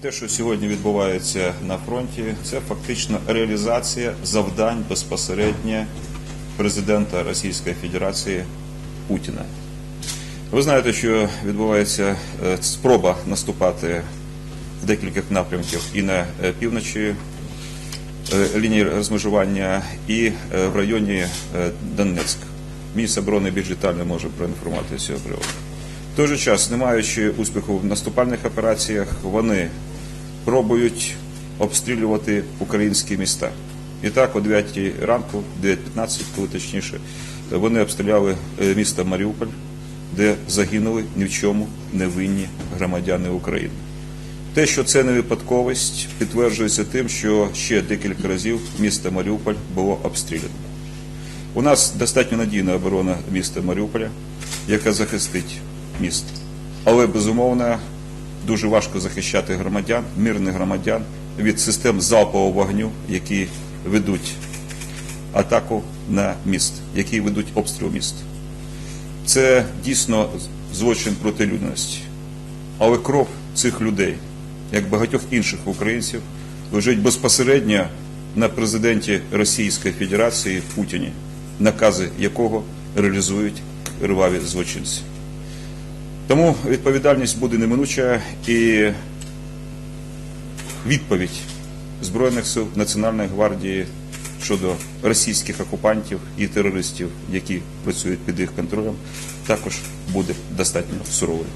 Те, що сьогодні відбувається на фронті, це фактично реалізація завдань безпосередньо президента Російської Федерації Путіна. Ви знаєте, що відбувається е, спроба наступати в декількох напрямків і на е, півночі е, лінії розмежування, і в районі Донецьк. Міністр оборони більш детально може проінформувати з цього приводу. В той же час, не маючи успіху в наступальних операціях, вони пробують обстрілювати українські міста. І так, о 9 ранку, 9.15, коли точніше, вони обстріляли е, місто Маріуполь, де загинули ні в чому невинні громадяни України. Те, що це не випадковість, підтверджується тим, що ще декілька разів місто Маріуполь було обстріляно. У нас достатньо надійна оборона міста Маріуполя, яка захистить місто. Але безумовно дуже важко захищати громадян, мирних громадян від систем залпового вогню, які ведуть атаку на міст, які ведуть обстріл міст. Це дійсно злочин проти людяності. Але кров цих людей, як багатьох інших українців, лежить безпосередньо на президенті Російської Федерації Путіні, накази якого реалізують криваві злочинці. Тому відповідальність буде неминуча і відповідь Збройних сил Національної гвардії щодо російських окупантів і терористів, які працюють під їх контролем, також буде достатньо суровою.